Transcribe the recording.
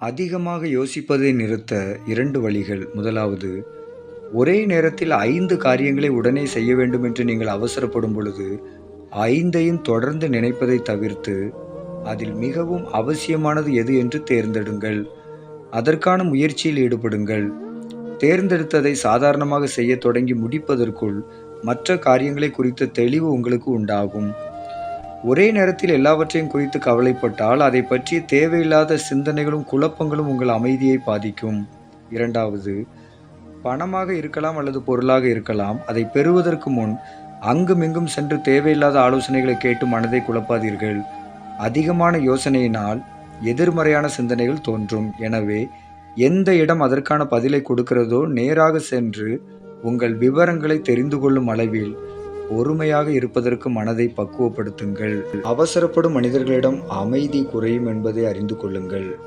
அதிகமாக யோசிப்பதை நிறுத்த இரண்டு வழிகள். முதலாவது ஒரே நேரத்தில் ஐந்து காரியங்களை உடனே செய்ய வேண்டும் என்று நீங்கள் அவசரப்படும் பொழுது ஐந்தையும் தொடர்ந்து நினைப்பதை தவிர்த்து அதில் மிகவும் அவசியமானது எது என்று தேர்ந்தெடுங்கள். அதற்கான முயற்சியில் ஈடுபடுங்கள். தேர்ந்தெடுத்ததை சாதாரணமாக செய்ய தொடங்கி முடிப்பதற்குள் மற்ற காரியங்களை குறித்த தெளிவு உங்களுக்கு உண்டாகும். ஒரே நேரத்தில் எல்லாவற்றையும் குறித்து கவலைப்பட்டால் அதை பற்றிய தேவையில்லாத சிந்தனைகளும் குழப்பங்களும் உங்கள் அமைதியை பாதிக்கும். இரண்டாவது பணமாக இருக்கலாம் அல்லது பொருளாக இருக்கலாம் அதை பெறுவதற்கு முன் அங்குமிங்கும் சென்று தேவையில்லாத ஆலோசனைகளை கேட்டு மனதை குழப்பாதீர்கள். அதிகமான யோசனையினால் எதிர்மறையான சிந்தனைகள் தோன்றும். எனவே எந்த இடம் அதற்கான பதிலை கொடுக்கிறதோ நேராக சென்று உங்கள் விவரங்களை தெரிந்து கொள்ளும் அளவில் பொறுமையாக இருப்பதற்கு மனதை பக்குவப்படுத்துங்கள். அவசரப்படும் மனிதர்களிடம் அமைதி குறையும் என்பதை அறிந்து கொள்ளுங்கள்.